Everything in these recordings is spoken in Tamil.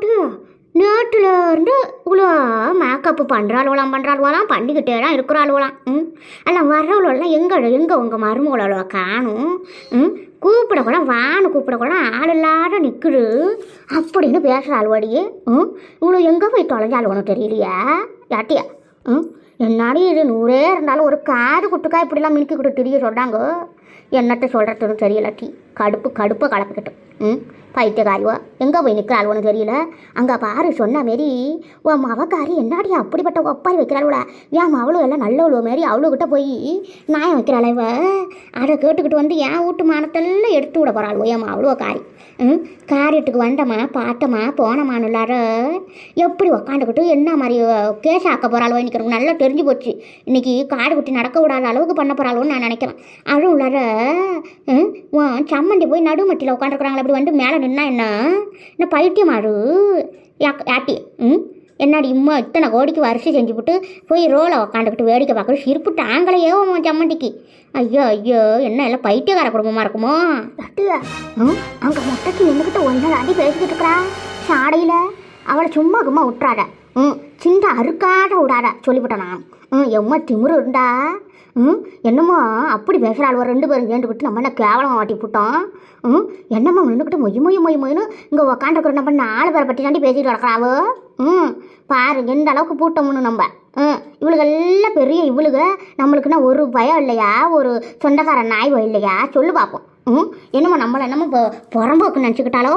ஏட்டு நேற்றுல இருந்து இவ்வளோ மேக்கப்பு பண்ணுறாளுவலாம் பண்ணுறாளுவலாம் பண்ணிக்கிட்டே தான் இருக்கிறாளுவலாம் ம்? எல்லாம் வர்றவளெல்லாம் எங்கே எங்கே உங்கள் மருமகளோ காணும்? ம்? கூப்பிட கூட வான்னு கூப்பிட கூட ஆள் இல்லாத நிற்குது அப்படின்னு பேசுகிறாளுவடி ம்? இவ்வளோ எங்கே போய் தொலைஞ்சாலும் உனக்கு தெரியலையா? யாட்டியா ம்? என்னாடி இது? நூறே இருந்தாலும் ஒரு காது குட்டுக்கா இப்படிலாம் மினுக்கி கொடுத்து தெரிய சொல்கிறாங்க என்னத்த சொல்கிறதுன்னு தெரியலாட்டி கடுப்பு கடுப்பை கலப்பிக்கிட்டு ம்? பைத்தியக்காரிவா? எங்கே போய் நிற்கிறாள்வனு தெரியல. அங்கே பாரு சொன்ன மாரி உன் மவக்காரி என்னாடி அப்படிப்பட்ட ஒப்பாரி வைக்கிறாளுவா ஏன் அவளும் எல்லாம் நல்லவளோ மாரி அவளுக்கிட்ட போய் நியாயம் வைக்கிறாள் இவ? அதை கேட்டுக்கிட்டு வந்து என் வீட்டு மானத்தெல்லாம் எடுத்து விட போகிறாள் ஏன் அவ்வளோ காரி. ம்? காரியத்துக்கு வந்தம்மா பார்த்தம்மா போனமான்னு இல்லாத எப்படி உக்காந்துக்கிட்டு என்ன மாதிரி கேஸ் ஆக்க போகிறாளோ இன்றைக்கி எனக்கு நல்லா தெரிஞ்சு போச்சு. இன்னைக்கு காடு குட்டி நடக்க விடாத அளவுக்கு பண்ண போகிறாளோன்னு நான் நினைக்கிறேன். அதுவும் உள்ளார ம், உன் சம்மந்தி போய் நடுமட்டியில் உட்காந்துருக்குறாங்களா அப்படி வந்து மேலே நின்னா என்ன? என்ன பைத்தியமாரு ஆடு யாக் யாட்டி ம்? என்னடி இம்மா இத்தனை கோடிக்கு வரிசை செஞ்சு விட்டு போய் ரோலை உக்காந்துக்கிட்டு வேடிக்கை பார்க்குற சிரிப்பு தாங்களையே உன் சம்மந்திக்கு ஐயோ ஐயோ என்ன எல்லாம் பைத்தியக்கார குடும்பமாக இருக்குமோ? யாட்டியா ம்? அங்கே மொட்டைக்கு நின்றுக்கிட்ட ஒன்றரை அடி பேசிக்கிட்டு இருக்கிறா. சாடையில் அவளை சும்மா கும்மா விட்றாத ம் சின்ன அறுக்காத விடாத சொல்லிவிட்டேன் நான். ம் எம்மா திமுரு இருந்தா? ம்? என்னம்மா அப்படி பேசுகிறாள் ரெண்டு பேரும் சேர்ந்துக்கிட்டு நம்ம என்ன கேவலமாக வாட்டி விட்டோம் ம்? என்னம்மா நின்றுக்கிட்டு மொய் மொய் மொய் மொயின்னு இங்கே உக்காண்டிருக்கிற நம்ம நாலு பேரை பற்றி தாண்டி பேசிட்டு கிடக்குறாவோ? ம்? பாரு எந்த அளவுக்கு பூட்டோம்னு நம்ம. ம்? இவளுக்கு எல்லாம் பெரிய இவளுக. நம்மளுக்குன்னா ஒரு பயம் இல்லையா? ஒரு சொந்தக்கார நாய் இல்லையா? சொல்லு பார்ப்போம் ம்? என்னம்மா நம்மளை என்னமோ இப்போ புறம்போக்கு நினச்சிக்கிட்டாலோ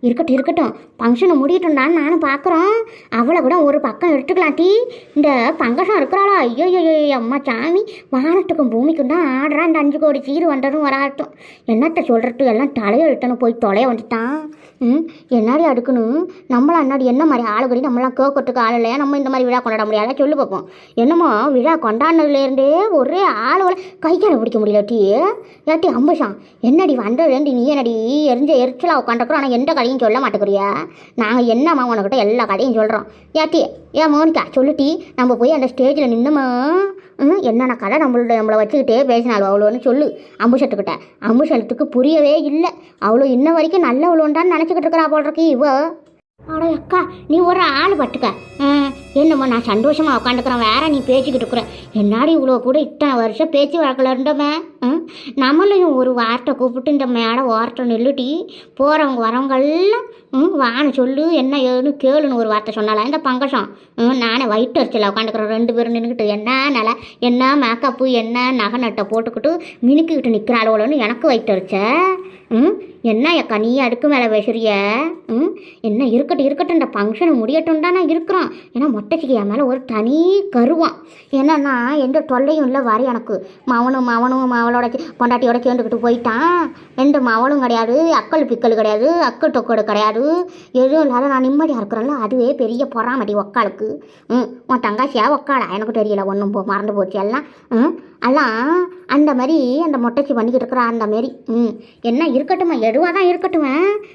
இருக்கட்டும் இருக்கட்டும். ஃபங்க்ஷனை முடியட்டும்டான்னு நானும் பார்க்குறோம் அவளை கூட ஒரு பக்கம் எடுத்துக்கலாம் டீ. இந்த பங்கசம் இருக்கிறாளா? ஐயோ ஐயோ அம்மா சாமி. வானத்துக்கும் பூமிக்கும் தான் ஆடுறா. இந்த அஞ்சு கோடி சீரு வந்ததும் வராட்டும். என்னத்த சொல்கிறது எல்லாம் தலையெழுத்தணும் போய் தொலைய வந்துட்டான். ம்? என்னாடி அடுக்கணும்? நம்மளாம் என்னாடி என்ன மாதிரி ஆளுகடி நம்மளாம் கேட்கறதுக்கு ஆள் இல்லையா? நம்ம இந்த மாதிரி விழா கொண்டாட முடியாத. சொல்லு பார்ப்போம் என்னமோ விழா கொண்டாடினதுலேருந்தே ஒரே ஆளுகளை கைக்கால பிடிக்க முடியல டீ. ஏட்டி அம்புஷம் என்னடி வந்ததுலேருந்து நீ என்னடி எரிஞ்ச எரிச்சலாக உட்காந்துருக்குறோம்? ஆனால் எந்த கதையும் சொல்ல மாட்டேங்கிறியா? நாங்கள் என்னம்மா உனக்கிட்ட எல்லா கதையும் சொல்கிறோம் ஏட்டி ஏன் மோனிக்கா சொல்லுட்டி நம்ம போய் அந்த ஸ்டேஜில் நின்னுமா? ம் என்னென்ன கதை நம்மளோட நம்மளை வச்சுக்கிட்டே பேசினாலும் அவ்வளோன்னு சொல்லு. அம்புஷத்துக்கிட்ட அம்புஷத்துக்கு புரியவே இல்லை. அவ்வளோ இன்ன வரைக்கும் நல்லவளோன்டான்னு நினச்சிக்கிட்டு இருக்கிறா போல் இருக்கு இவ. அட அக்கா நீ ஒரு ஆள் பட்டுக்க. என்னம்மா நான் சந்தோஷமாக உட்காந்துக்கிறேன் வேற நீ பேசிக்கிட்டு இருக்கிற. என்னாடி இவ்வளோ கூட இத்தனை வருஷம் பேச்சு வழக்கில் இருந்தோமே? நம்மளையும் ஒரு வார்த்தை கூப்பிட்டு இந்த மேடை ஓரத்தை நில்லுட்டி போகிறவங்க வரவங்க எல்லாம் ம் வான்னு சொல்லு என்ன ஏதுன்னு கேளுன்னு ஒரு வார்த்தை சொன்னாலாம் இந்த பங்கசம் ம் நானே வயிற்று அரிச்சியில் உட்காந்துக்கிறோம் ரெண்டு பேரும் நின்றுக்கிட்டு என்ன நில? என்ன மேக்கப்பு என்ன நகை நட்டை போட்டுக்கிட்டு மினுக்கிக்கிட்டு நிற்கிறாளோன்னு எனக்கு வயிற்று அரிச்ச? ம்? என்ன அக்கா நீ அடுக்கு மேலே பேசுறிய? ம்? என்ன இருக்கட்டும் இருக்கட்டும் இந்த ஃபங்க்ஷனை முடியட்டும் நான் இருக்கிறோம். ஏன்னா மொட்டைச்சிக்கு என் மேலே ஒரு தனி கருவான் என்னன்னா எந்த தொல்லையும் இல்லை வர எனக்கு. மவனும் மவனும் மவளோட பொண்டாட்டியோட சேர்ந்துக்கிட்டு போயிட்டான். ரெண்டு மவளும் கிடையாது அக்கல் பிக்கல் கிடையாது அக்கல் தொக்கோடு கிடையாது. எதுவும் இல்லாத நான் நிம்மதியாக இருக்கிறேன்ல அதுவே பெரிய பொறாமடி ஒக்காளுக்கு ம் உன் தங்காசியாக ஒக்காளா எனக்கு தெரியல ஒன்றும் போ மறந்து போச்சு எல்லாம். ம் எல்லாம் அந்த மாதிரி அந்த மொட்டைச்சி பண்ணிக்கிட்டு இருக்கிறா அந்த மாரி. ம் என்ன இருக்கட்டுமா எதுவாக தான் இருக்கட்டுமே.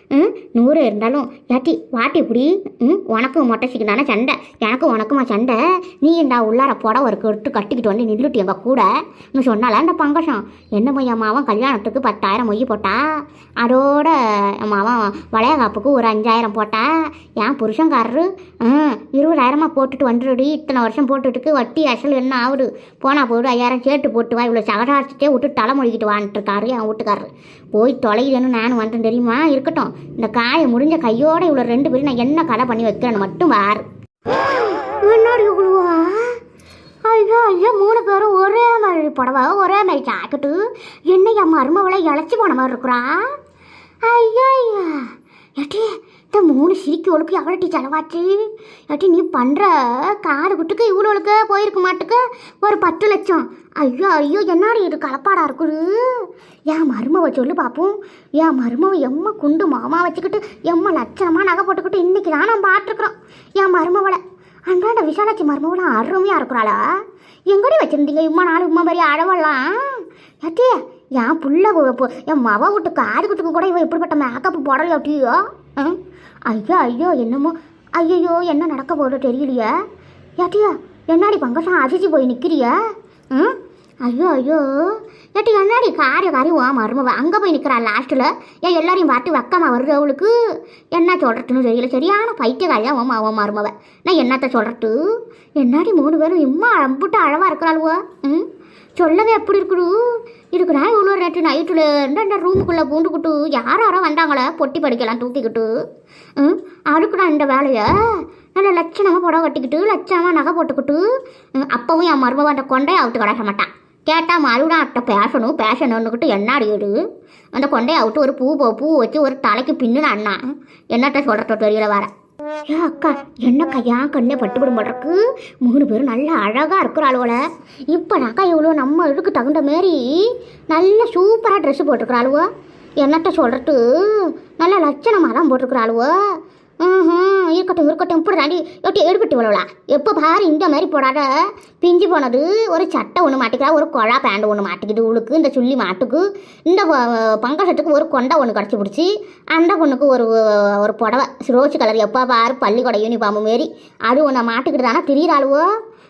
ம்? நூறு இருந்தாலும் யாட்டி வாட்டி இப்படி ம்? உனக்கும் மொட்டைச்சிக்கு தானே சண்டை. எனக்கும் உனக்குமா சண்டை. நீ இந்த உள்ளார புடவை ஒரு கட்டு கட்டிக்கிட்டு வந்து நின்றுட்டு எங்கள் கூட. நீ சொன்னால அந்த பங்கசம் என்ன என் கல்யாணத்துக்கு பத்தாயிரம் மொய் போட்டா? அதோட என் மாவன் வளையகாப்புக்கு ஒரு அஞ்சாயிரம் போட்டா? என் புருஷன்காரரு? ம் இருபதாயிரமா போட்டுட்டு வந்துடுடி இத்தனை வருஷம் போட்டுட்டுக்கு வட்டி அசல் என்ன ஆகுது போனால் போடு ஐயாயிரம் சேர்த்து போட்டு வா. இவ்வளோ சகடாச்சிட்டே விட்டு தலை மொழிகிட்டு வான்ட்டு இருக்காரு என் வீட்டுக்காரரு. போய் தொலையுதுன்னு நானும் வந்தேன் தெரியுமா? இருக்கட்டும். இந்த காயை முடிஞ்ச கையோட இவ்வளோ ரெண்டு பேரும் நான் என்ன கதை பண்ணி வைக்கிறேன்னு மட்டும் வார் முன்னாடி குழுவா ஐயோ ஐயோ மூணு பேரும் ஒரே மாதிரி புடவை ஒரே மாதிரி ஜாக்கெட்டு என்னையா மருமவளை இழைச்சி போன மாதிரி இருக்கிறா? ஐயோ ஐயா ஏட்டி அத்தை மூணு சிரிக்கி ஒழுக்கு எவ்வளோட்டி செலவாச்சு? ஏட்டி நீ பண்ணுற காடு குட்டுக்கு இவ்வளோளுக்கு போயிருக்க மாட்டுக்கு? ஒரு பத்து லட்சம். ஐயோ ஐயோ என்னடி இது கலப்பாடா இருக்குது? என் மருமவை சொல்லு பார்ப்போம் என் மருமவை எம்ம குண்டு மாமா வச்சுக்கிட்டு எம்ம லட்சணமாக நகை போட்டுக்கிட்டு இன்னைக்கு தான் நம்ம பார்த்துருக்குறோம் என் மருமவளை. அன்றாட விசாலாட்சி மருமவளாம் அருமையாக இருக்கிறாளா? எங்கடி வச்சுருந்தீங்க இம்மா நாள் இம்மா மாதிரி அழவெல்லாம்? ஏட்டி என் புள்ள என் மவ விட்டு காது குட்டுக்கு கூட இவன் இப்படிப்பட்ட மேக்கப் போடலையாட்டியோ? ம் ஐயோ ஐயோ என்னமோ? ஐயோ என்ன நடக்க போதோ தெரியலையே. ஏட்டியா என்னாடி பங்கசம் அசிச்சு போய் நிற்கிறிய ம்? ஐயோ ஐயோ. ஏட்டி என்னாடி காரி காரி ஓ மருமவ? அங்கே போய் நிற்கிறா லாஸ்ட்டில் ஏன் எல்லாரையும் பார்த்து வக்கமாக வருது அவளுக்கு. என்ன சொல்கிறதுன்னு தெரியல. சரியான பைத்தியக்காரியா ஓமா ஓ மருமவ. நான் என்னத்த சொல்கிறது என்னாடி மூணு பேரும் இம்மா அம்புட்டு அழவாக இருக்கிறாளுவோ? ம்? சொல்லவே எப்படி இருக்குடு. இருக்குடா இவ்வளோ நேற்று நைட்டில் இருந்து ரூமுக்குள்ளே பூண்டுக்கிட்டு யார் யாரோ வந்தாங்களே பொட்டி படிக்கலாம் தூக்கிக்கிட்டு. ம் அதுக்குடா இந்த வேலையை. நல்ல லட்சணமாக புடவை கட்டிக்கிட்டு லட்சணமாக நகை போட்டுக்கிட்டு அப்பவும் என் மருமவன் அந்த கொண்டையை அவுட்டு கிடக்க மாட்டான். கேட்டால் மறுபடியும் அட்டை பேசணும் பேஷனுன்னுக்கிட்டு என்ன அடியுது அந்த கொண்டையை அவுட்டு ஒரு பூ பூ வச்சு ஒரு தலைக்கு பின்னுன அண்ணா என்னட்ட சொல்கிறத தெரியல வர ஏ அக்கா என்னக்கா ஏன் கண்ணே பட்டுப்படும் போடுறக்கு மூணு பேரும் நல்லா அழகாக இருக்கிறாளுவோல இப்போனாக்கா இவ்வளோ நம்ம இதுக்கு தகுந்த மாரி நல்ல சூப்பராக ட்ரெஸ்ஸு போட்டிருக்கிறாளுவோ என்னத்த சொல்கிறது நல்ல லட்சணமாக தான் போட்டிருக்கிறாளுவோ ம் இருக்கட்டும் இருக்கட்டும். இப்படி தாண்டி எப்படி எடுபட்டு விழவலா எப்போ பாரு இந்த மாதிரி போடாத. பிஞ்சு போனது ஒரு சட்டை ஒன்று மாட்டிக்கிறா ஒரு கொழா பேண்ட் ஒன்று மாட்டிக்குது உளுக்கு இந்த சுள்ளி மாட்டுக்கு. இந்த ப- ஒரு கொண்டை ஒன்று கிடச்சி பிடிச்சி அந்த பொண்ணுக்கு ஒரு ஒரு புடவை ரோஸ் கலர் எப்போ பாரு பள்ளிக்கூட யூனிஃபார்ம் மாரி. அது ஒன்று மாட்டிக்கிட்டு தானே திரியிறாளுவோ?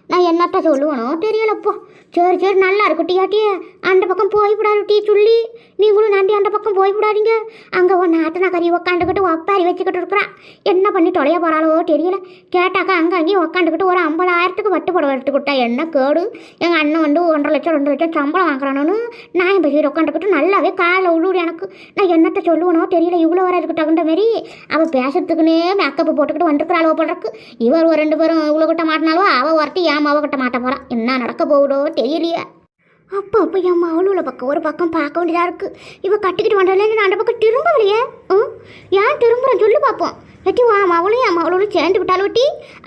நான் என்னத்த சொல்லுவனோ? தெரியலப்போ. சரி சரி நல்லா இருக்கும் டியாட்டியே அந்த பக்கம் போய் விடாது டீ சொல்லி. நீங்களும் நாண்டி அந்த பக்கம் போய் விடாதீங்க. அங்கே ஒரு நாத்தனா கறி உக்காந்துக்கிட்டு ஒப்பாரி வச்சுக்கிட்டு இருக்கிறா என்ன பண்ணி தொலைய போகிறாளோ தெரியல. கேட்டாக்கா அங்கே அங்கேயும் உக்காந்துக்கிட்டு ஒரு ஐம்பதாயிரத்துக்கு வட்டு புடவை எடுத்துக்கிட்டா என்ன கேடு? எங்கள் அண்ணன் வந்து ஒன்றரை லட்சம் ரெண்டு லட்சம் சம்பளம் வாங்குறானு நான் என் பசியில் உட்காந்துக்கிட்டு நல்லாவே காலில் உள்ளூர் எனக்கு. நான் என்னத்தை சொல்லுவனோ தெரியல. இவ்வளோ வர இதுக்கு தகுந்த மாரி அவள் பேசுறதுக்குன்னே மேக்கப் போட்டுக்கிட்டு வந்துருக்கிறாளோ போடுறக்கு இவர் ஒரு ரெண்டு பேரும் இவ்வளோ கிட்ட மாட்டினாலும் அவள் ஒருத்தி ஏன் அவகிட்ட மாட்ட போகிறான் என்ன நடக்க போகுதோ தெரியலையே. அப்போ அப்போ என் மவளூல பக்கம் ஒரு பக்கம் பார்க்க வேண்டியதாக இருக்குது இவள் கட்டிக்கிட்டு வந்தாலே நான் அந்த பக்கம் திரும்பலையே ம்? ஏன் திரும்புகிறேன் சொல்லி பார்ப்போம் வெட்டி வா அவளும் என் அவளோட சேர்ந்து விட்டாள்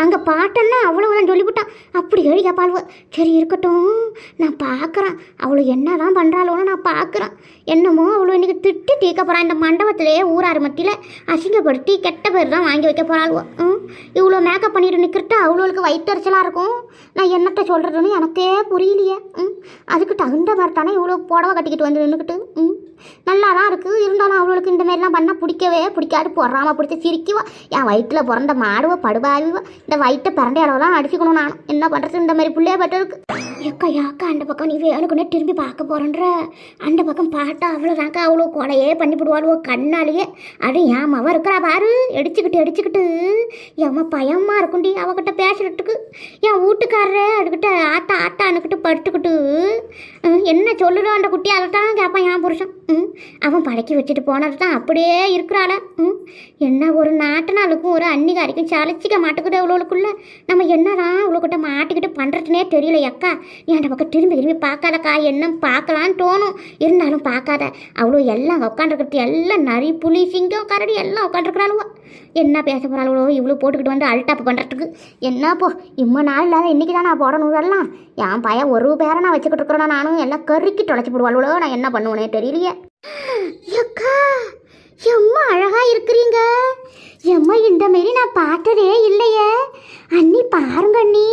அங்கே பாட்டன்னா அவ்வளோதான் சொல்லிவிட்டான் அப்படி எழுதி கேப்பாளுவ சரி இருக்கட்டும். நான் பார்க்குறேன் அவளை என்ன தான் பண்ணுறாளோன்னு நான் பார்க்குறேன் என்னமோ அவ்வளோ இன்றைக்கி திட்டு தீக்க போகிறான் இந்த மண்டபத்திலே ஊராறு மத்தியில் அசிங்கப்படுத்தி கெட்ட பேர் தான் வாங்கி வைக்க போகிறாளுவோ ம்? இவ்வளோ மேக்கப் பண்ணிட்டு நிற்கிறட்ட அவ்வளோளுக்கு வயிற்றுச்சலாக இருக்கும்? நான் என்னத்தை சொல்கிறதுன்னு எனக்கே புரியலையே. ம்? அதுக்கு தகுந்த மாதிரி தானே இவ்வளோ புடவை கட்டிக்கிட்டு வந்து நின்றுக்கிட்டு ம்? நல்லா தான் இருக்குது இருந்தாலும் அவளுக்கு இந்த மாதிரிலாம் பண்ணால் பிடிக்கவே பிடிக்காது. பொறாம பிடிச்சி சிரிக்குவா. என் வயிற்றில் பிறந்த மாடுவோ படுபாவிவோ இந்த வயிற்றை பிறந்த இடம்லாம் அடிச்சுக்கணும் நானும். என்ன பண்ணுறது இந்த மாதிரி பிள்ளைய பட்டிருக்கு ஏக்கா யாக்கா அந்த பக்கம் நீ வேணுக்குன்னு திரும்பி பார்க்க போகிறன்ற அந்த பக்கம் பாட்டா அவ்வளோதாக்கா அவ்வளோ கொலையே பண்ணிவிடுவாளுவோ கண்ணாலேயே. அது என் மவ இருக்கிறா பாரு. அடிச்சுக்கிட்டு அடிச்சுக்கிட்டு எம்ம பயமாக இருக்கும்டி அவகிட்ட பேசுறதுக்கு என் வீட்டுக்காரரே அதுக்கிட்ட ஆட்டா ஆட்டா அனுக்கிட்டு படுத்துக்கிட்டு என்ன சொல்லுடோ அந்த குட்டி அதை தான் கேட்பான் என் புருஷன். ம், அவன் படைக்கி வச்சுட்டு போனது தான் அப்படியே இருக்கிறாள? ம், என்ன ஒரு நாட்டனாளுக்கும் ஒரு அன்னிகாரிக்கும் சலிச்சிக்க மாட்டுக்கிட்டு இவ்வளோக்குள்ள நம்ம என்னதான் இவ்வளோக்கிட்ட மாட்டிக்கிட்டு பண்ணுறதுனே தெரியல அக்கா. நீ அந்த பக்கம் திரும்பி திரும்பி பார்க்காதக்கா? என்ன பார்க்கலான்னு தோணும். இருந்தாலும் பார்க்காத. அவ்வளோ எல்லாம் உட்காந்துருக்கிறது எல்லாம் நரி புலி சிங்கம் கரடி எல்லாம் உட்காந்துருக்குறாளுவோ. என்ன பேச போகிறாளோ இவ்வளோ போட்டுக்கிட்டு வந்து அல்டாப் பண்ணுறதுக்கு என்ன போ இம்ம நாள் இல்லாத இன்றைக்கி தான் நான் போடணும் எல்லாம். என் பையன் ஒரு பேரை நான் வச்சுக்கிட்டு இருக்கிறேன் நானும் எல்லாம் கருக்கி தொலைச்சி போடுவாளோ நான் என்ன பண்ணுவேனே தெரியலையே. அக்கா எம்மா அழகாக இருக்கிறீங்க. எம்மா இந்த மாரி நான் பார்த்ததே இல்லையே. அண்ணி பாருங்க அண்ணி.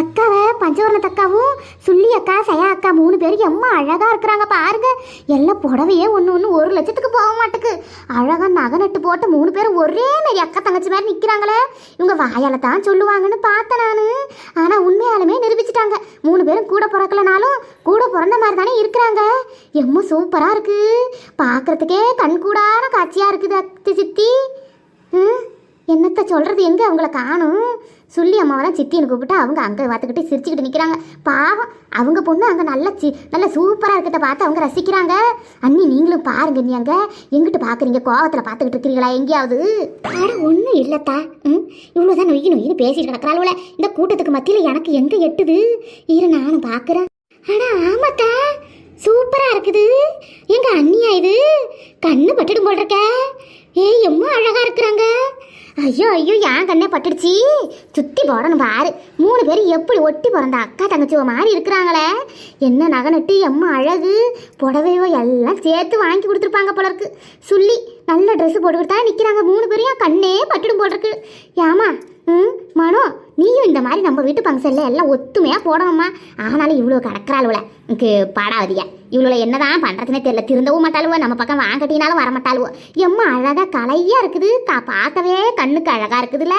அக்காவை பஞ்சவரணத்து அக்காவும் சுள்ளி அக்கா சயா அக்கா மூணு பேரும் எம்மா அழகா இருக்கிறாங்க பாருங்க. எல்லாம் புடவையே ஒன்று ஒன்று ஒரு லட்சத்துக்கு போக மாட்டேக்கு. அழகா நகை நட்டு போட்டு மூணு பேரும் ஒரே மாரி அக்கா தங்கச்சி மாதிரி நிற்கிறாங்களே இவங்க வாயால தான் சொல்லுவாங்கன்னு பார்த்தேன் நான். ஆனால் உண்மையாலுமே நிரூபிச்சிட்டாங்க. மூணு பேரும் கூட பிறக்கலனாலும் கூட பிறந்த மாதிரி தானே இருக்கிறாங்க. எம்மா சூப்பராக இருக்குது பார்க்கறதுக்கே கண்கூடான காட்சியாக இருக்குது அத்தி சித்தி. என்னத்த சொல்கிறது எங்கே அவங்கள காணும்? சொல்லி அம்மாவெல்லாம் சித்தின்னு கூப்பிட்டு அவங்க அங்கே பார்த்துக்கிட்டு சிரிச்சுக்கிட்டு நிற்கிறாங்க பாவம் அவங்க பொண்ணு அங்கே நல்ல சி நல்ல சூப்பராக இருக்கிறத பார்த்து அவங்க ரசிக்கிறாங்க. அண்ணி நீங்களும் பாருங்க நீ அங்கே. எங்கிட்டு பார்க்குறீங்க கோவத்தில் பார்த்துக்கிட்டு இருக்கிறீங்களா? எங்கேயாவது? அட ஒன்றும் இல்லைத்தா. ம்? இவ்வளோதான் நொய்யு நொய்யின்னு பேசிட்டு கிடக்கிறாள் இந்த கூட்டத்துக்கு மத்தியில் எனக்கு எங்கே எட்டுது? இரு நானும் பார்க்குறேன் ஆனால் ஆமாத்தா. சூப்பராக இருக்குது. எங்கள் அண்ணியா இது? கண்ணு பட்டுடும் போல் இருக்க. ஏய் எம்மா அழகா இருக்கிறாங்க? ஐயோ ஐயோ என் கண்ணே பட்டுடுச்சு. சுத்தி போடணும் பாரு. மூணு பேரும் எப்படி ஒட்டி பிறந்த அக்கா தங்கச்சிவ மாதிரி இருக்கிறாங்களே. என்ன நகை நட்டு எம்மா அழகு. புடவையோ எல்லாம் சேர்த்து வாங்கி கொடுத்துருப்பாங்க போல இருக்கு சொல்லி நல்ல ட்ரெஸ் போட்டுக்கிட்டு தான் நிற்கிறாங்க மூணு பேரையும் கண்ணே பட்டுடும் போல் இருக்கு ஏமா ம் மாதிரி நம்ம வீட்டு ஃபங்க்ஷனில் எல்லாம் ஒத்துமையாக போடணும்மா. ஆனாலும் இவ்வளோ கிடக்கிறாளுவல எனக்கு பாடாவதியா? இவ்வளோ என்னதான் பண்ணுறதுனே தெரியல. திருந்தவும் மாட்டாளுவோ நம்ம பக்கம் வாங்கட்டினாலும் வரமாட்டாளுவோ. எம்மா அழகாக கலையாக இருக்குது. கா பார்க்கவே கண்ணுக்கு அழகாக இருக்குதுல்ல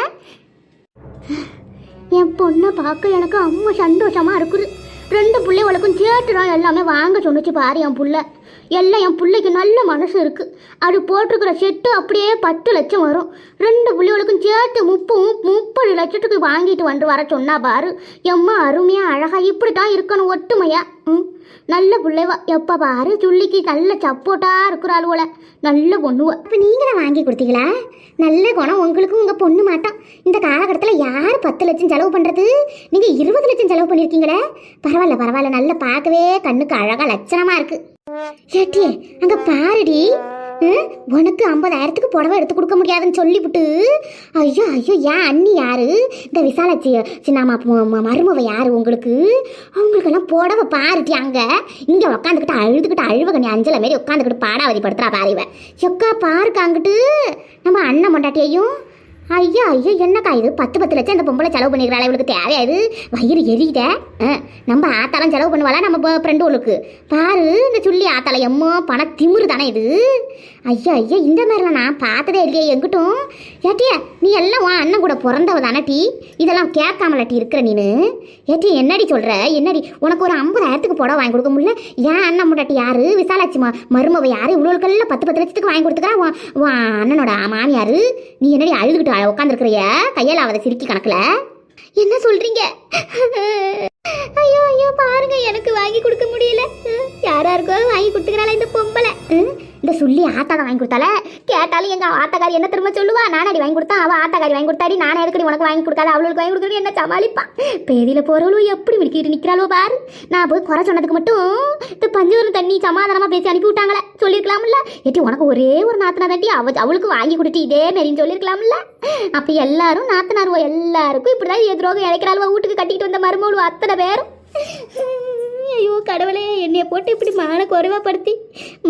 என் பொண்ணை பார்க்க எனக்கு அம்மா சந்தோஷமாக இருக்குது. ரெண்டு பிள்ளைகளுக்கும் சேட்டுதான் எல்லாமே வாங்க சொன்னிச்சு பாரு என் புள்ள. எல்லாம் என் பிள்ளைக்கு நல்ல மனசு இருக்குது அது போட்டிருக்கிற செட்டு அப்படியே பத்து லட்சம் வரும். ரெண்டு பிள்ளைகளுக்கும் சேர்த்து முப்பும் முப்பது லட்சத்துக்கு வாங்கிட்டு வந்து வர சொன்னா பாரு. எம்மா அருமையாக அழகாக இப்படி தான் இருக்கணும் ஒட்டுமையா. ம் நல்ல பிள்ளைவா. எப்போ பாரு சுள்ளிக்கு நல்ல சப்போட்டா போல. நல்ல பொண்ணுவா. இப்போ நீங்களே வாங்கி கொடுத்தீங்களா? நல்ல குணம் உங்களுக்கும் உங்கள் பொண்ணு மாட்டான் இந்த காலகட்டத்தில் யார் பத்து லட்சம் செலவு பண்ணுறது நீங்கள் இருபது லட்சம் செலவு பண்ணியிருக்கீங்களே பரவாயில்ல பரவாயில்ல. நல்லா பார்க்கவே கண்ணுக்கு அழகாக லட்சணமாக இருக்குது ஏட்டி அங்க பாருடி. உனக்கு ஐம்பதாயிரத்துக்கு புடவை எடுத்து கொடுக்க முடியாதுன்னு சொல்லிவிட்டு. ஐயோ ஐயோ ஏன் அண்ணி யாரு? இந்த விசாலாச்சி சின்னாமா மருமவை யாரு உங்களுக்கு? அவங்களுக்கெல்லாம் புடவை பாருட்டி அங்க. இங்க உட்காந்துக்கிட்டு அழுதுகிட்டு அழுவ நீ அஞ்சலை மாரி உட்காந்துக்கிட்டு பாடாவதி படுத்துறா பாரு எக்கா பாருக்கா அங்கிட்டு. நம்ம அண்ணன் மொண்டாட்டியையும் ஐயா ஐயோ என்னக்கா இது? பத்து பத்து லட்சம் இந்த பொம்பளை செலவு பண்ணிக்கிறாள் இவளுக்கு தேவையா இது? வயிறு எரியுத. நம்ம ஆத்தாலாம் செலவு பண்ணுவாளா நம்ம ஃப்ரெண்டுகளுக்கு பாரு இந்த சுள்ளி ஆத்தால எம்மோ பண திமுரு தானே இது? ஐயா ஐயா இந்த மாதிரிலாம் நான் பார்த்ததே இல்லையே எங்கிட்டும். ஏட்டியா நீ எல்லாம் உன் அண்ணன் கூட பிறந்தவ தானே டீ? இதெல்லாம் கேட்காமல டீ இருக்கிற நீனு? ஏட்டி என்னடி சொல்கிற என்னடி உனக்கு ஒரு ஐம்பதாயிரத்துக்கு புடவை வாங்கி கொடுக்க முடியல? ஏன் அண்ணன் முட்டாட்டி யாரு? விசாலாட்சி மா மருமவ யாரு? இவ்வளோக்கெல்லாம் பத்து பத்து லட்சத்துக்கு வாங்கி கொடுத்துக்கிறா உன் அண்ணனோட மாமியாரு? நீ என்னடி அழுதுகிட்டு உட்காந்துருக்கிறிய கையால் அவதை சிரிக்கி கணக்குல. என்ன சொல்றீங்க? ஐயோ ஐயோ பாருங்க எனக்கு வாங்கி கொடுக்க முடியல. யாராருக்கோ வாங்கி கொடுத்துக்கிறாளா இந்த பொம்பளை. இந்த சொல்லி ஆத்தாக்கா வாங்கி கொடுத்தால? கேட்டாலும் எங்க ஆத்தாக்காரி என்ன திரும்ப சொல்லுவா? நானடி வாங்கி கொடுத்தா அவ ஆத்தாக்காரி வாங்கி கொடுத்தாடி நானே எதுக்கடி உனக்கு வாங்கி கொடுக்காத? அவளுக்கு வாங்கி கொடுக்கணும் என்ன சமாளிப்பா? பேதியில போறவளும் எப்படி விடுக்கிட்டு நிக்கிறாளோ பாரு. நான் போய் குறை சொன்னதுக்கு மட்டும் இந்த பஞ்சவரம் தண்ணி சமாதானமா பேசி அனுப்பி விட்டாங்களே. சொல்லியிருக்கலாம்ல ஏட்டி உனக்கு ஒரே ஒரு நாத்தனா தாட்டி அவ அவளுக்கு வாங்கி கொடுத்து இதே மாரின்னு சொல்லியிருக்கலாம்ல அப்போ எல்லாரும் நாத்தனாருவோ எல்லாருக்கும் இப்படிதான் எதிரோக இழைக்கிறாளுவோ வீட்டுக்கு கட்டிக்கிட்டு வந்த மருமகளும் அத்தனை பேரும். ஐயோ கடவுளே என்னைய போட்டு இப்படி மான குறைவாப்படுத்தி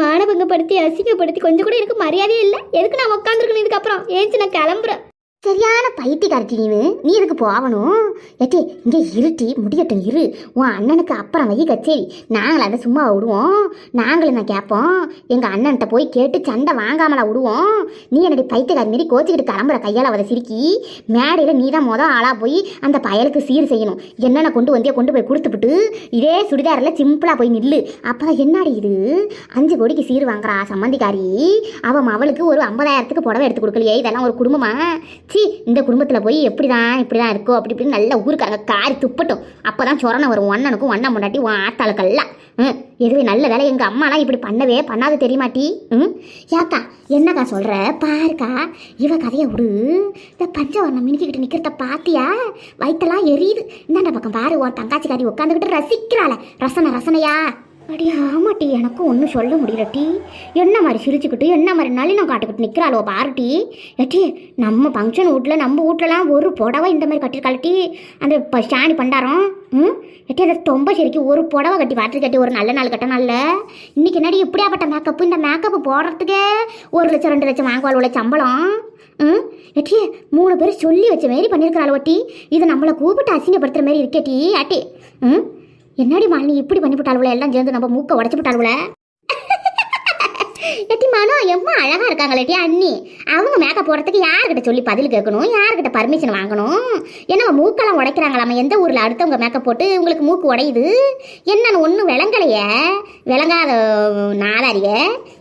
மானபங்கப்படுத்தி அசிங்கப்படுத்தி கொஞ்சம் கூட எனக்கு மரியாதையே இல்லை. எதுக்கு நான் உட்காந்துருக்கணும் இதுக்கப்புறம்? ஏன்ச்சு நான் கிளம்புறேன். சரியான பைத்தியக்காரத்தி நீனு நீ எதுக்கு போகணும் ஏட்டி இங்கே இருட்டி முடியட்டும் இரு. உன் அண்ணனுக்கு அப்புறம் வை கச்சேரி. நாங்கள் அதை சும்மா விடுவோம். நாங்களும் நான் கேட்போம்? எங்கள் அண்ணன்கிட்ட போய் கேட்டு சண்டை வாங்காமலா விடுவோம். நீ என்னடி பைத்தியக்காரி மாரி கோச்சிக்கிட்டு கிளம்புற கையால் அவதை சிரிக்கி? மேடையில் நீ தான் மொதல் ஆளாக போய் அந்த பயலுக்கு சீர் செய்யணும். என்னென்ன கொண்டு வந்தியோ கொண்டு போய் கொடுத்துப்புட்டு இதே சுடிதாரில் சிம்பிளாக போய் நில்லு. அப்போ என்னடி இது? அஞ்சு கோடிக்கு சீர் வாங்குறா சம்மந்திக்காரி. அவன் அவளுக்கு ஒரு ஐம்பதாயிரத்துக்கு புடவை எடுத்து கொடுக்கலையே. இதெல்லாம் ஒரு குடும்பமா? சி இந்த குடும்பத்தில் போய் எப்படி தான் இப்படி தான் இருக்கோ அப்படி இப்படின்னு நல்லா ஊருக்காரங்க காரி துப்பட்டும். அப்போ தான் சொரணை வரும். ஒன்னனுக்கும் ஒன்ன முன்னாட்டி உன் ஆத்தாளுக்கெல்லாம். ம் எதுவே நல்ல வேலை. எங்கள் அம்மாலாம் இப்படி பண்ணவே பண்ணாது தெரியுமாட்டி ம்? ஏக்கா என்னக்கா சொல்கிற பாருக்கா இவ கதையை விடு. இந்த பஞ்சவரணம் மினுக்கிக்கிட்டு நிற்கிறத பார்த்தியா வயிற்றெல்லாம் எரியுது. இந்தாண்ட பக்கம் பாரு உன் தங்காச்சிக்காரி உட்காந்துக்கிட்டு ரசிக்கிறாள. ரசனை ரசனையா? அடி ஆமாட்டி எனக்கும் ஒன்றும் சொல்ல முடியல டி. என்ன மாதிரி சிரிச்சுக்கிட்டு என்ன மாதிரி நளினம் காட்டுக்கிட்டு நிற்கிறாளோ பாருட்டி ஏட்டி நம்ம ஃபங்க்ஷன் வீட்டில் நம்ம வீட்லலாம் ஒரு புடவை இந்த மாதிரி கட்டிருக்காளட்டி அந்த இப்போ சாணி பண்டாரம் ம்? ஏட்டி அதை தொம்ப சரிக்கு ஒரு புடவை கட்டி வாட்டர் கட்டி ஒரு நல்ல நாள் கட்டணும்ல இன்றைக்கி என்னடி இப்படியாப்பட்ட மேக்கப்பு இந்த மேக்கப் போடுறதுக்கே ஒரு லட்சம் ரெண்டு லட்சம் வாங்குவாளோட சம்பளம்? ம்? ஏட்டி மூணு பேர் சொல்லி வச்ச மாரி பண்ணியிருக்கிறாள் ஒட்டி இது நம்மளை கூப்பிட்டு அசிங்கப்படுத்துகிற மாதிரி இருக்கேட்டி ஆட்டி. ம்? என்னடி மாலினி இப்படி பண்ணி விட்டாளுவல எல்லாம் சேர்ந்து நம்ம மூக்க உடச்சு விட்டாளுவல எட்டி மானோ எம்மா அழகா இருக்காங்களேட்டி அண்ணி. அவங்க மேக்கப் போடுறதுக்கு யார்கிட்ட சொல்லி பதில் கேட்கணும்? யார்கிட்ட பர்மிஷன் வாங்கணும்? என்ன மூக்கெல்லாம் உடைக்கிறாங்களாம்? எந்த ஊரில் அடுத்தவங்க மேக்கப் போட்டு உங்களுக்கு மூக்கு உடையுது? என்னன்னு ஒன்றும் விளங்கலையே? விளங்காத நாளாரிய?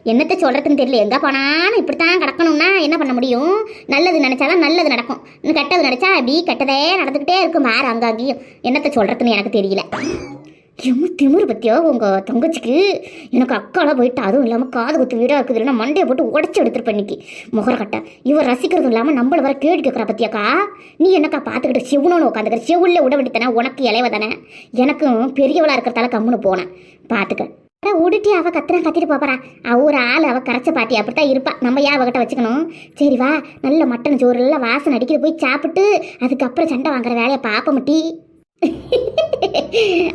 என்னத்த சொல்கிறதுன்னு தெரியல. எங்கே போனாலும் இப்படித்தான் கிடக்கணும்னா என்ன பண்ண முடியும்? நல்லது நினச்சாதான் நல்லது நடக்கும். கெட்டது நினச்சா அப்படி கெட்டதே நடந்துக்கிட்டே இருக்கும். வேறு அங்கங்கேயும். என்னத்த சொல்கிறதுன்னு எனக்கு தெரியல. எம்ம திமிரு பத்தியா உங்கள் தங்கச்சிக்கு? எனக்கு அக்காலாம் போயிட்டு அதுவும் இல்லாமல் காது குத்து வீடாக இருக்குது இல்லைன்னா மண்டையை போட்டு உடச்சி எடுத்துருப்ப இன்னைக்கு. முகரக்கட்டை இவர் ரசிக்கிறதும் இல்லாமல் நம்மள வர கேடு கேட்குறா பத்தியாக்கா? நீ என்னக்கா பார்த்துக்கிட்டு செவுனோன்னு உட்காந்துக்கிற? செவுள்ள விட வேண்டித்தானே உனக்கு இலைவ தானே? எனக்கும் பெரியவளாக இருக்கிறதால கம்முன்னு போனேன். பார்த்துக்க. உடுட்டி அவள் கத்துனா கத்திட்டு போப்பறா அவள் ஒரு ஆள் அவள் கரைச்ச பாட்டி அப்படித்தான் இருப்பா. நம்ம ஏன் அவகிட்ட வச்சுக்கணும்? சரி வா நல்ல மட்டன் சோறு எல்லாம் வாசனை அடிக்கிட்டு போய் சாப்பிட்டு அதுக்கப்புறம் சண்டை வாங்குற வேலையை பார்ப்போம் முட்டி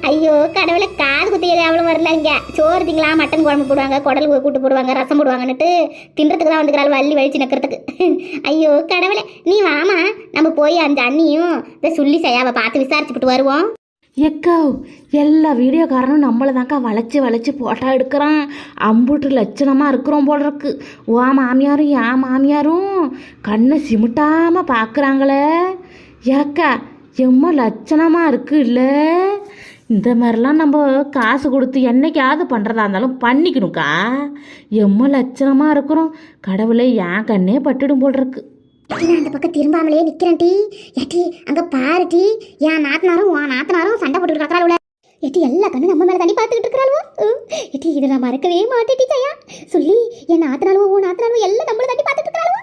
ஐயோ கடவுளை காது குத்தியது அவ்வளோ வரல இங்கே. சோறு திங்களா மட்டன் குழம்பு போடுவாங்க குடல் கூட்டு போடுவாங்க ரசம் போடுவாங்கன்னுட்டு தின்றதுக்கு தான் வந்துக்கிறாள் வள்ளி வழிச்சு நக்கிறதுக்கு. ஐயோ கடவுளே நீ வாமா. நம்ம போய் அந்த அண்ணியும் இந்த சுள்ளி செய்யாவை பார்த்து விசாரிச்சுட்டு வருவோம். எக்கா எல்லா வீடியோக்காரனும் நம்மளை தான்க்கா வளைச்சி வளைச்சி போட்டோ எடுக்கிறான். அம்புட்டு லட்சணமாக இருக்கிறோம் போல இருக்கு ஓ மாமியாரும் என் மாமியாரும் கண்ணை சிமிட்டாமல் பார்க்குறாங்களே ஏக்கா எம்மா லட்சணமாக இருக்கு இல்லை? இந்த மாதிரிலாம் நம்ம காசு கொடுத்து என்னைக்காவது பண்ணுறதா இருந்தாலும் பண்ணிக்கணும்க்கா. எம்மா லட்சணமாக இருக்கிறோம். கடவுளே என் கண்ணே பட்டுடும் போல் இருக்கு. நான் அந்த பக்கம் திரும்பாமலே நிற்கிறேன் டி. ஏட்டி அங்க பாரு டி. என் நாத்தனாரும் உன் நாத்தனாரும் சண்டை போட்டு கிடக்குறாள் எட்டி எல்லா கண்ணும் நம்ம மேலே தண்ணி பார்த்துக்கிட்டு இருக்கிறாளுவோ? எட்டி இதை நான் மறக்கவே மாட்டேன் டி சொல்லி என் நாத்தனாலும் உன் நாத்தனாலும் எல்லாம் நம்மளை தண்ணி பார்த்துட்டு இருக்கிறாளுவோ?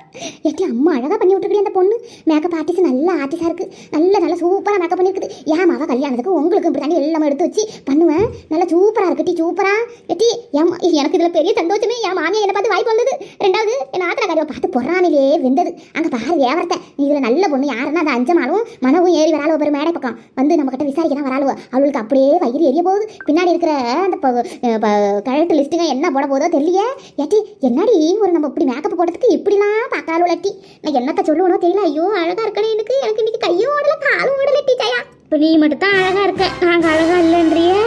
ஏட்டி அம்மா அழகா பண்ணி விட்டுருக்கீங்க அந்த பொண்ணு? மேக்கப் ஆர்டிஸ்ட் நல்ல ஆர்டிஸ்டாக இருக்கு. நல்ல நல்ல சூப்பரா மேக்கப் பண்ணியிருக்குது ஏன் மாவா கல்யாணத்துக்கு உங்களுக்கு இப்படி தாண்டி எல்லாமே எடுத்து வச்சு பண்ணுவேன் நல்லா சூப்பரா இருக்கு டி சூப்பரா ஏட்டி ஏன் எனக்கு இதுல பெரிய சந்தோஷமே. என் மாமியை என்னை பார்த்து வாய்ப்பு வந்தது ரெண்டாவது என் ஆத்திரக்காரியை பார்த்து பொறானிலே வெந்தது அங்கே பாரு வியாபாரத்தை. நீ இதில் நல்ல பொண்ணு. யாருன்னா அந்த அஞ்சமாலும் மனவும் ஏறி வராளோ பெரு மேடை பக்கம். வந்து நம்ம கிட்ட விசாரிக்க தான் வராளுவோ. அவளுக்கு அப்படியே வயிறு எரிய போகுது. பின்னாடி இருக்கிற அந்த கழட்டு லிஸ்ட்டுங்க என்ன போட போதோ தெரியலையே. ஏட்டி என்னடி ஒரு நம்ம இப்படி மேக்கப் போடுறதுக்கு இப்படிலாம் பார்க்கறாள் லட்டி நான் என்னத்த சொல்லுவனோ தெரியல. ஐயோ அழகா இருக்கணும் எனக்கு. எனக்கு இன்னைக்கு கையும் ஓடல காலும் ஓடல டி ஜெயா இப்போ நீ மட்டும் தான் அழகா இருக்க. நாங்க அழகா இல்லைன்றியே.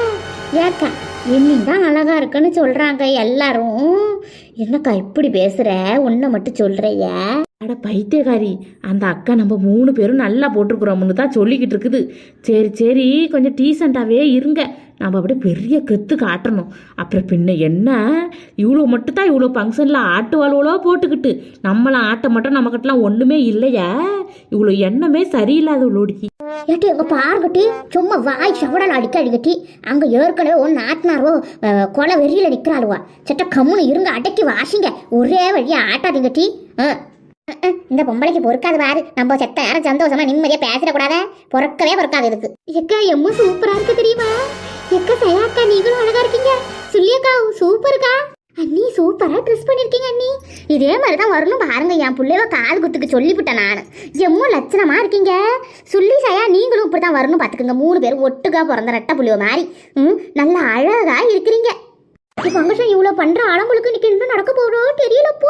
ஏக்கா என்னி தான் அழகா இருக்குன்னு சொல்றாங்க எல்லாரும். என்னக்கா இப்படி பேசுற? உன்னை மட்டும் சொல்றிய. அட பைத்தியக்காரி அந்த அக்கா நம்ம மூணு பேரும் நல்லா போட்டிருக்கிறோம்னு தான் சொல்லிக்கிட்டு இருக்குது. சரி சரி கொஞ்சம் டீசெண்டாகவே இருங்க. நம்ம அப்படியே பெரிய கெத்து காட்டணும். அப்புறம் பின்ன என்ன? இவ்வளோ மட்டும் தான் இவ்வளோ ஃபங்க்ஷனில் ஆட்டுவாளுவளோ போட்டுக்கிட்டு. நம்மளாம் ஆட்ட மட்டும் நம்மக்கிட்டலாம் ஒன்றுமே இல்லையா. இவ்வளோ எண்ணமே சரியில்லாதவளோடி ஏட்டி எங்க பாருகட்டி சும்மா வாய் சவடல் அடிக்க அடிக்கட்டி அங்க ஏற்கனவே ஒன்று நாட்டினாரோ கொலை வெறியில நிக்கிறாளுவா. சட்ட கம்முன்னு இருங்க. அடக்கி வாசிங்க. ஒரே வழியா ஆட்டாதீங்க டீ. இந்த பொம்பளைக்கு பொறுக்காது பாரு. நம்ம செத்த யாரும் சந்தோஷமா நிம்மதியா பேசிடக்கூடாத. பொறுக்கவே பொறுக்காது இதுக்கு. எக்கா எம்ம சூப்பரா இருக்கு தெரியுமா? எக்கா சயாக்கா நீங்களும் அழகா இருக்கீங்க. சொல்லியக்கா சூப்பருக்கா? அண்ணி சூப்பரா ட்ரெஸ் பண்ணிருக்கீங்க அண்ணி. இதே மாதிரி தான் வரணும் பாருங்க என் பிள்ளைவ காது குத்துக்கு சொல்லிவிட்டேன் நான். எம்மோ லட்சணமா இருக்கீங்க. சொல்லி சயா நீங்களும் இப்படி தான் வரணும் பார்த்துக்கோங்க மூணு பேரும் ஒட்டுக்கா பிறந்த ரெட்டை புள்ளிவ மாதிரி ம் நல்லா அழகா இருக்கிறீங்க. இப்போ ஃபங்க்ஷன் இவ்வளோ பண்ணுற ஆளங்களுக்கு இன்னைக்கு என்ன நடக்க போகிறோம் தெரியலப்போ